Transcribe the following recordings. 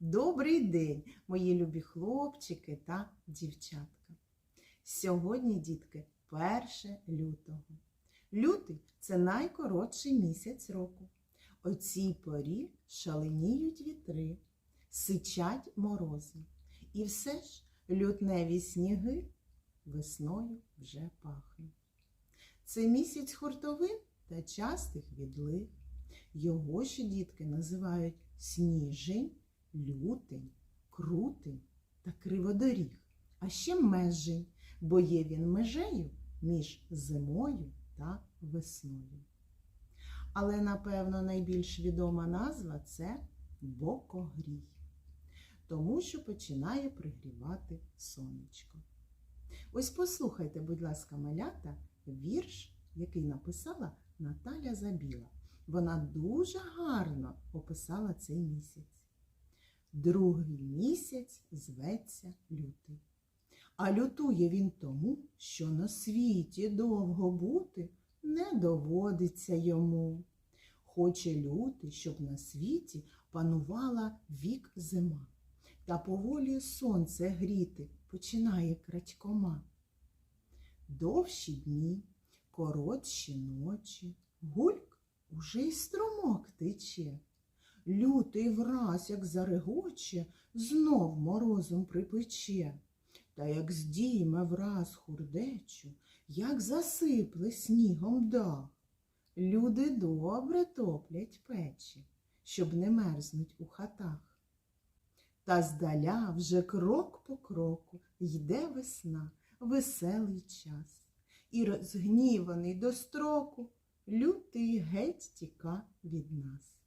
Добрий день, мої любі хлопчики та дівчатка. Сьогодні, дітки, 1 лютого. Лютий це найкоротший місяць року. О цій порі шаленіють вітри, сичать морози. І все ж лютневі сніги весною вже пахнуть. Це місяць хуртовин та частих відлив. Його ще дітки називають сніжень, лютень, крутень та криводоріг, а ще межень, бо є він межею між зимою та весною. Але, напевно, найбільш відома назва це бокогрій, тому що починає пригрівати сонечко. Ось послухайте, будь ласка, малята, вірш, який написала Наталя Забіла. Вона дуже гарно описала цей місяць. Другий місяць зветься лютий. А лютує він тому, що на світі довго бути не доводиться йому. Хоче лютий, щоб на світі панувала вік зима, та поволі сонце гріти починає крадькома. Довші дні, коротші ночі, гульк уже й струмок тече. Лютий враз, як зарегоче, знов морозом припече. Та як здійме враз хурдечу, як засипле снігом дах. Люди добре топлять печі, щоб не мерзнуть у хатах. Та здаля вже крок по кроку йде весна, веселий час. І розгніваний до строку, лютий геть тіка від нас.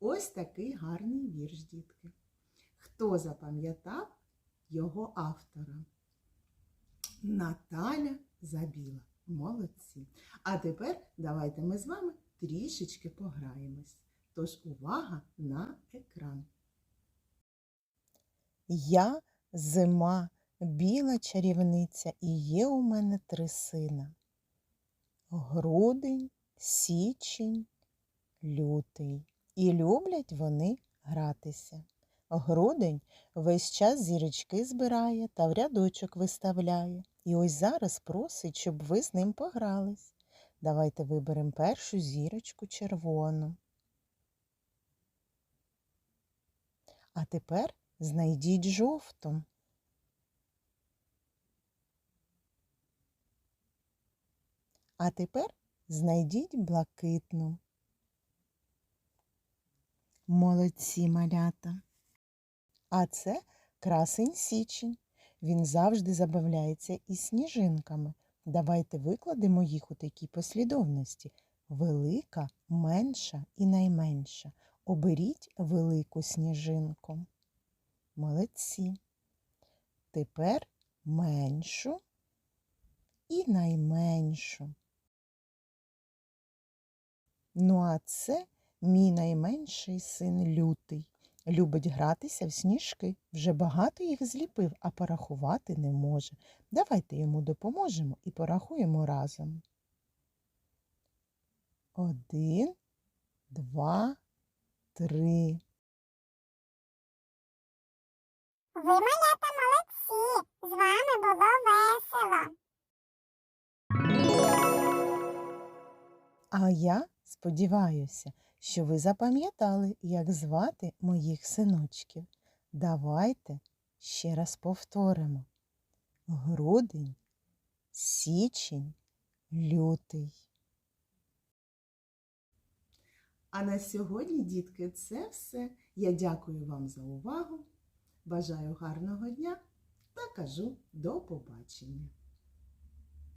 Ось такий гарний вірш, дітки. Хто запам'ятав його автора? Наталя Забіла. Молодці. А тепер давайте ми з вами трішечки пограємось. Тож увага на екран. Я зима, біла чарівниця, і є у мене три сина. Грудень, січень, лютий. І люблять вони гратися. Грудень весь час зірочки збирає та в рядочок виставляє. І ось зараз просить, щоб ви з ним погрались. Давайте виберемо першу зірочку червону. А тепер знайдіть жовту. А тепер знайдіть блакитну. Молодці малята. А це красень січень. Він завжди забавляється із сніжинками. Давайте викладемо їх у такій послідовності. Велика, менша і найменша. Оберіть велику сніжинку. Молодці. Тепер меншу і найменшу. Ну, а це мій найменший син лютий. Любить гратися в сніжки. Вже багато їх зліпив, а порахувати не може. Давайте йому допоможемо і порахуємо разом. Один, два, три. Ви, малята, молодці! З вами було весело. А я сподіваюся, що ви запам'ятали, як звати моїх синочків. Давайте ще раз повторимо. Грудень, січень, лютий. А на сьогодні, дітки, це все. Я дякую вам за увагу. Бажаю гарного дня та кажу до побачення.